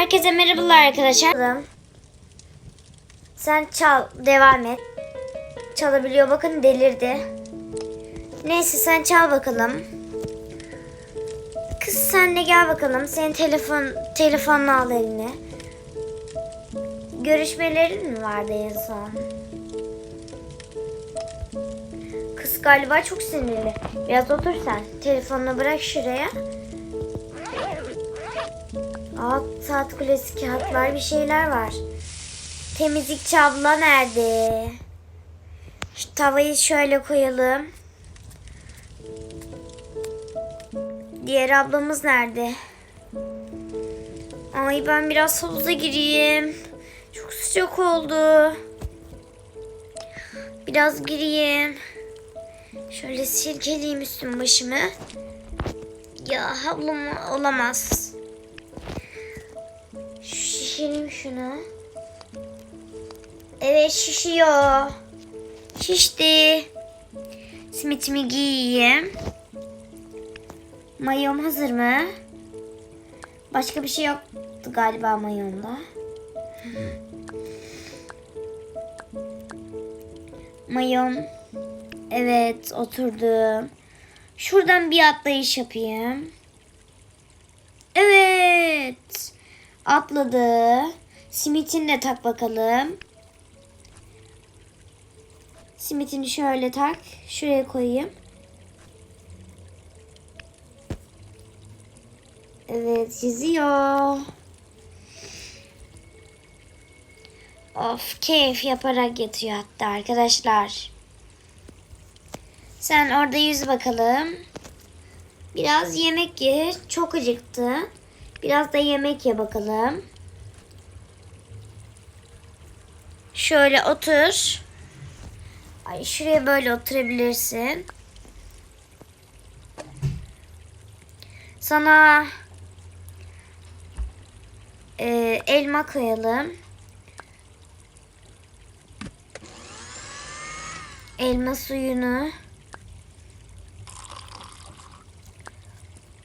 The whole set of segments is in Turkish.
Herkese merhabalar arkadaşlar. Sen çal, devam et. Çalabiliyor bakın delirdi. Neyse sen çal bakalım. Kız sen de gel bakalım. Senin telefon telefonunu al eline. Görüşmelerin mi vardı en son? Kız galiba çok sinirli. Biraz otur sen. Telefonunu bırak şuraya. Alt saat kulesi kağıtlar bir şeyler var. Temizlikçi abla nerede? Şu tavayı şöyle koyalım. Diğer ablamız nerede? Ay ben biraz havuza gireyim. Çok sıcak oldu. Biraz gireyim. Şöyle silkeleyeyim üstüm başımı. Ya havlum olamaz. Şişireyim şunu. Evet şişiyor. Şişti. Simitimi giyeyim. Mayom hazır mı? Başka bir şey yoktu galiba mayomda. Mayom. Evet oturdum. Şuradan bir atlayış yapayım. Evet. Atladı. Simitini de tak bakalım. Simitini şöyle tak. Şuraya koyayım. Evet yüzüyor. Of keyif yaparak yatıyor hatta arkadaşlar. Sen orada yüz bakalım. Biraz yemek ye. Çok acıktı. Biraz da yemek ye bakalım. Şöyle otur. Ay şuraya böyle oturabilirsin. Sana e, elma koyalım. Elma suyunu.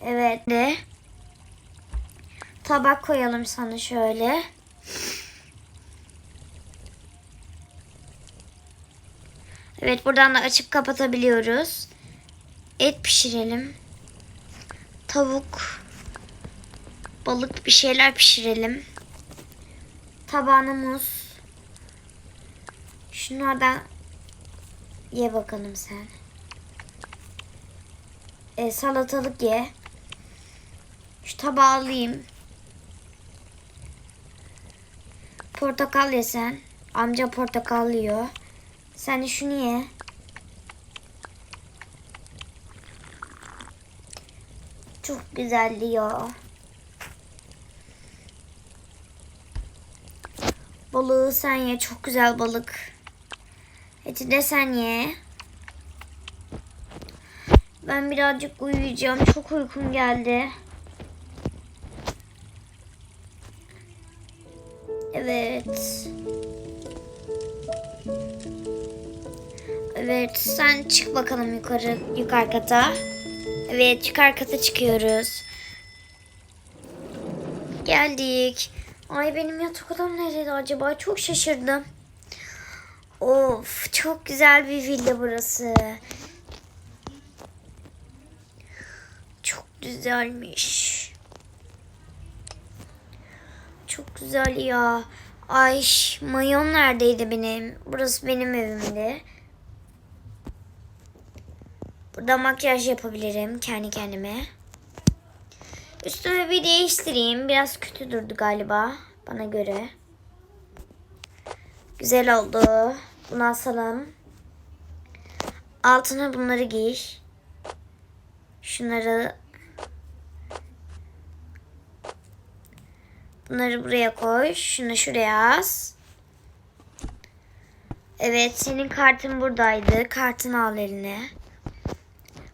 Evet de tabak koyalım sana şöyle. Evet buradan da açıp kapatabiliyoruz. Et pişirelim. Tavuk. Balık bir şeyler pişirelim. Tabağına muz. Şunlardan ye bakalım sen. E, salatalık ye. Şu tabağı alayım. Portakal ye sen. Amca portakal yiyor. Sen de şunu ye. Çok güzel diyor. Balığı sen ye. Çok güzel balık. Eti de sen ye. Ben birazcık uyuyacağım. Çok uykum geldi. Evet. Evet sen çık bakalım yukarı yukarı kata. Evet yukarı kata çıkıyoruz. Geldik. Ay benim yatak odam nerede acaba? Çok şaşırdım. Of çok güzel bir villa burası. Çok güzelmiş. Güzel ya. Ay mayon neredeydi benim? Burası benim evimdi. Burada makyaj yapabilirim kendi kendime. Üstümü bir değiştireyim. Biraz kötü durdu galiba bana göre. Güzel oldu. Bunu asalım. Altına bunları giy. Şunları Bunları buraya koy. Şunu şuraya as. Evet senin kartın buradaydı. Kartını al eline.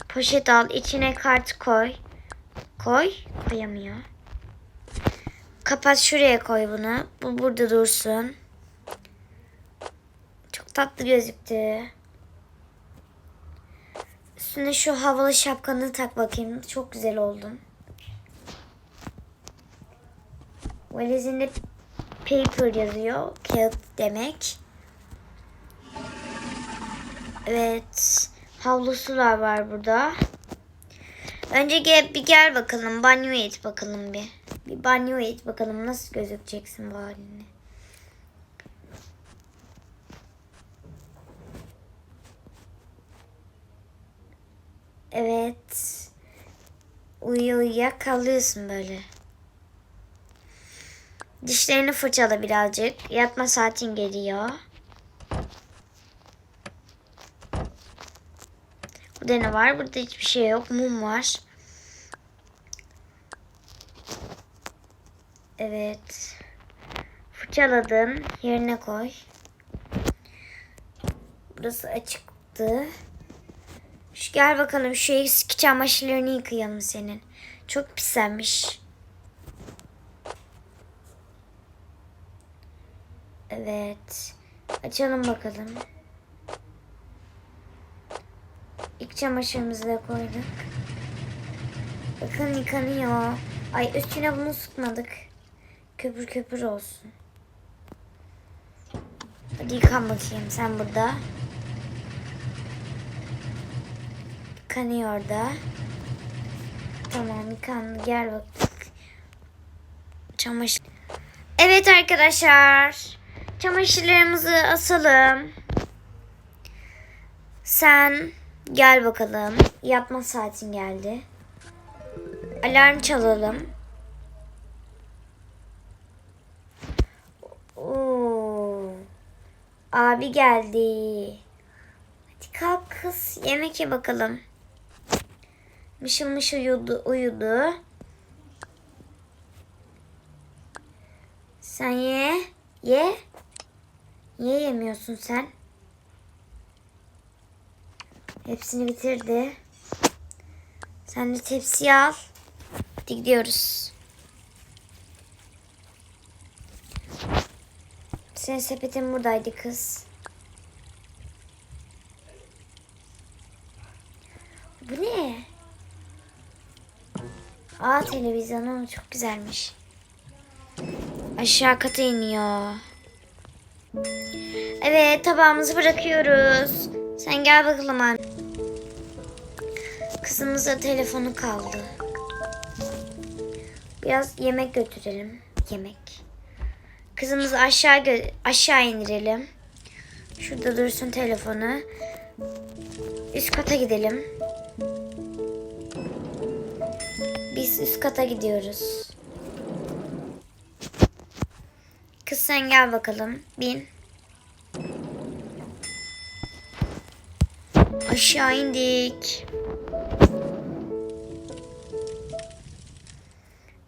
Poşet al. içine kart koy. Koy. Koyamıyor. Kapat şuraya koy bunu. Bu burada dursun. Çok tatlı gözüktü. Üstüne şu havalı şapkanı tak bakayım. Çok güzel oldun. Valizinde paper yazıyor. Kağıt demek. Evet. Havlusular var burada. Önce gel, bir gel bakalım. Banyo et bakalım bir. Bir banyo et bakalım nasıl gözükeceksin bu haline. Evet. Uyu uyuya kalıyorsun böyle. Dişlerini fırçala birazcık. Yatma saatin geliyor. Burada ne var? Burada hiçbir şey yok. Mum var. Evet. Fırçaladın. Yerine koy. Burası açıktı. Şu gel bakalım şu eski çamaşırlarını yıkayalım senin. Çok pislenmiş. Evet. Açalım bakalım. İlk çamaşırımızı da koyduk. Bakın yıkanıyor. Ay üstüne bunu sıkmadık. Köpür köpür olsun. Hadi yıkan bakayım sen burada. Yıkanıyor da. Tamam yıkandı. Gel bak. Çamaşır. Evet arkadaşlar. Çamaşırlarımızı asalım. Sen gel bakalım. Yatma saatin geldi. Alarm çalalım. Oo. Abi geldi. Hadi kalk kız. Yemek ye bakalım. Mışıl mışıl uyudu. uyudu. Sen ye. Ye. Niye yemiyorsun sen? Hepsini bitirdi. Sen de tepsiyi al. Hadi gidiyoruz. Senin sepetin buradaydı kız. Bu ne? Aa televizyonu çok güzelmiş. Aşağı kata iniyor. Evet tabağımızı bırakıyoruz. Sen gel bakalım anne. Kızımıza telefonu kaldı. Biraz yemek götürelim. Yemek. Kızımızı aşağı aşağı indirelim. Şurada dursun telefonu. Üst kata gidelim. Biz üst kata gidiyoruz. Kız sen gel bakalım. Bin. Aşağı indik.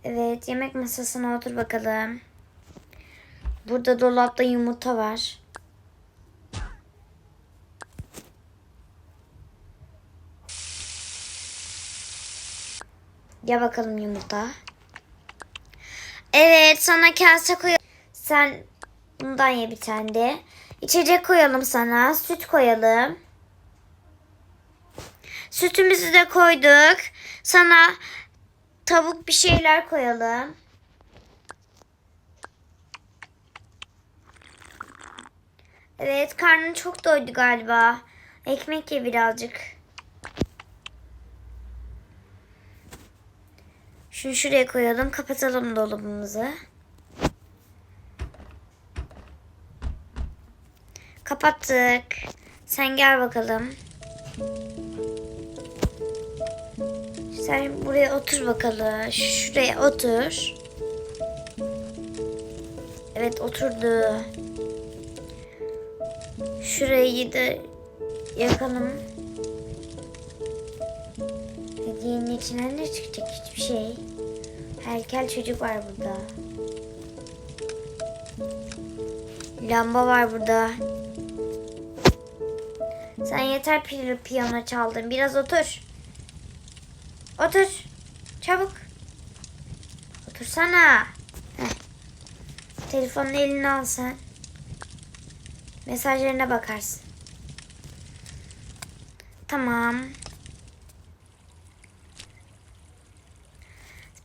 Evet yemek masasına otur bakalım. Burada dolapta yumurta var. Gel bakalım yumurta. Evet sana kase koy. Sen bundan ye bir tane de. İçecek koyalım sana. Süt koyalım. Sütümüzü de koyduk. Sana tavuk bir şeyler koyalım. Evet karnın çok doydu galiba. Ekmek ye birazcık. Şunu şuraya koyalım. Kapatalım dolabımızı. Kapattık. Sen gel bakalım. Sen buraya otur bakalım. Şuraya otur. Evet oturdu. Şurayı da yakalım. Hediyenin içinden ne çıkacak hiçbir şey. Heykel çocuk var burada. Lamba var burada. Sen yeter piyano çaldın. Biraz otur. Otur. Çabuk. Otursana. Heh. Telefonunu eline al. Mesajlarına bakarsın. Tamam.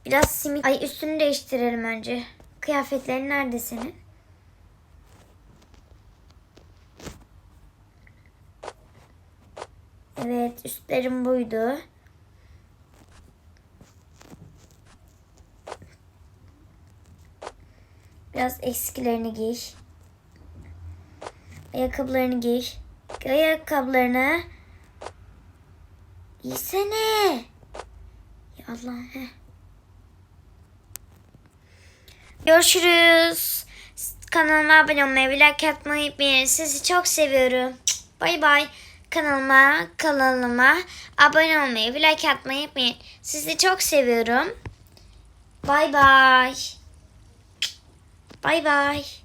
Biraz simit... Ay üstünü değiştirelim önce. Kıyafetlerin nerede senin? Evet, üstlerim buydu. Biraz eskilerini giy. Ayakkabılarını giy. Ayakkabılarını. Giysene. Ya Allah. Heh. Görüşürüz. Kanalıma abone olmayı ve like atmayı unutmayın. Sizi çok seviyorum. Bay bay. Kanalıma, kanalıma abone olmayı ve like atmayı unutmayın. Sizi çok seviyorum. Bay bay. Bay bay.